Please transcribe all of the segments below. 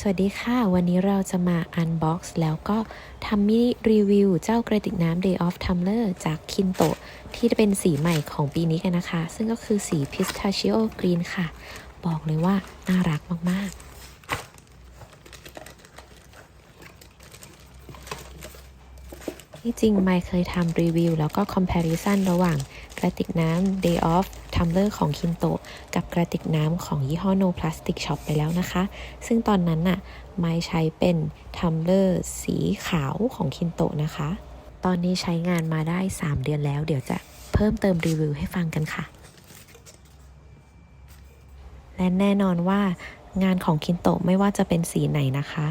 สวัสดีค่ะ วันนี้เราจะมาอันบ็อกซ์แล้วก็ทำมินิรีวิวเจ้ากระติกน้ำ Day of Tumbler จากคินโตะที่จะเป็นสีใหม่ของปีนี้กันนะคะ ซึ่งก็คือสี Pistachio Green ค่ะ บอกเลยว่าน่ารักมาก ๆ ที่จริงไม่เคยทำรีวิว แล้วก็ comparison ระหว่างกระติกน้ำ Day of Tumbler ของ Kinto กับกระติกน้ำของยี่ห้อ No Plastic Shop ไปแล้วนะคะ ซึ่งตอนนั้นน่ะไม่ใช้เป็น Tumbler สีขาวของ Kinto นะคะ ตอนนี้ใช้งานมาได้ 3 เดือนแล้ว เดี๋ยวจะเพิ่มเติมรีวิวให้ฟังกันค่ะ และแน่นอนว่างานของคินโตไม่ว่าจะเป็นสีไหนนะคะ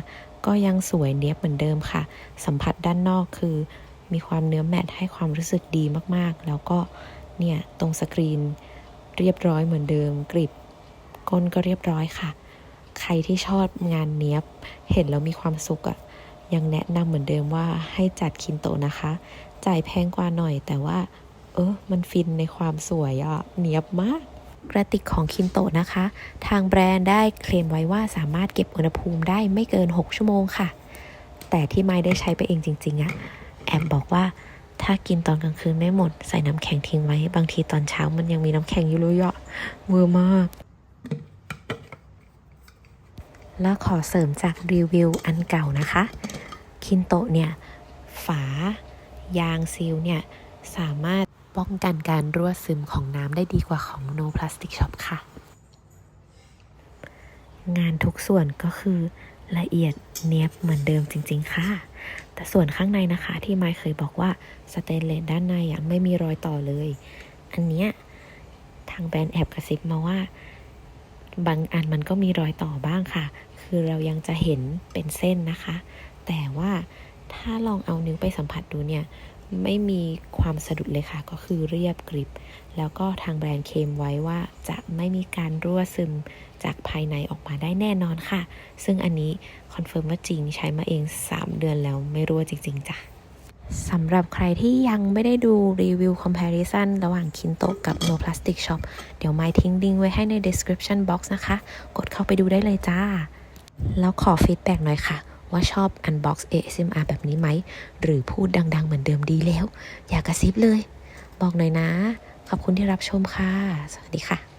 ก็ยังสวยเนียบเหมือนเดิมค่ะ สัมผัสด้านนอกคือ มีความเนื้อแมตต์ให้ความรู้สึกดีมากๆ แล้วก็เนี่ยตรงสกรีนเรียบร้อยเหมือนเดิมกริบก้นก็เรียบร้อยค่ะ ใครที่ชอบงานเนี้ยบ เห็นแล้วมีความสุขอะ่ะยังแนะนำเหมือนเดิมว่าให้จัดคินโตนะคะ จ่ายแพงกว่าหน่อยแต่ว่า เออมันฟินในความสวยอะ่ะเนียบมาก กระติกของคินโตะนะคะ ทางแบรนด์ได้เคลมไว้ว่าสามารถเก็บอุณหภูมิได้ไม่เกิน 6 ชั่วโมงค่ะ แต่ที่ไม่ได้ใช้ไปเองจริง ๆอะแอบบอกว่าถ้ากินตอนกลางคืนไม่หมด ใส่น้ำแข็งทิ้งไว้ บางทีตอนเช้ามันยังมีน้ำแข็งอยู่เลยอะเวอร์มาก แล้วขอเสริมจากรีวิวอันเก่านะคะ คินโตะเนี่ย ฝายางซีลเนี่ย สามารถ ป้องกันการรั่วซึมของน้ำได้ดีกว่าของ No Plastic Shop ค่ะ งานทุกส่วนก็คือละเอียดเนียบเหมือนเดิมจริง ๆ ค่ะ แต่ส่วนข้างในนะคะที่ไมค์เคยบอกว่าสเตนเลสด้านในอะไม่มีรอยต่อเลย อันเนี้ยทางแบรนด์แอบกระซิบมาว่า บางอันมันก็มีรอยต่อบ้างค่ะ คือเรายังจะเห็นเป็นเส้นนะคะ แต่ว่าถ้าลองเอานิ้วไปสัมผัสดูเนี่ย ไม่มีความสะดุดเลยค่ะ ก็คือเรียบกริบ แล้วก็ทางแบรนด์เคมไว้ว่าจะไม่มีการรั่วซึมจากภายในออกมาได้แน่นอนค่ะ ซึ่งอันนี้คอนเฟิร์มว่าจริงใช้มาเอง 3 เดือนแล้วไม่รั่วจริง ๆจ้ะสำหรับใครที่ยังไม่ได้ดูรีวิว comparison ระหว่างคินโตกับ No Plastic Shop เดี๋ยวไม่ทิ้งลิงก์ไว้ให้ใน description box นะคะ กดเข้าไปดูได้เลยจ้า แล้วขอฟีดแบ็กหน่อยค่ะ ว่าชอบ Unbox ASMR แบบนี้ไหม หรือพูดดัง ๆ เหมือนเดิมดีแล้ว อย่ากระซิบเลย บอกหน่อยนะ ขอบคุณที่รับชมค่ะ สวัสดีค่ะ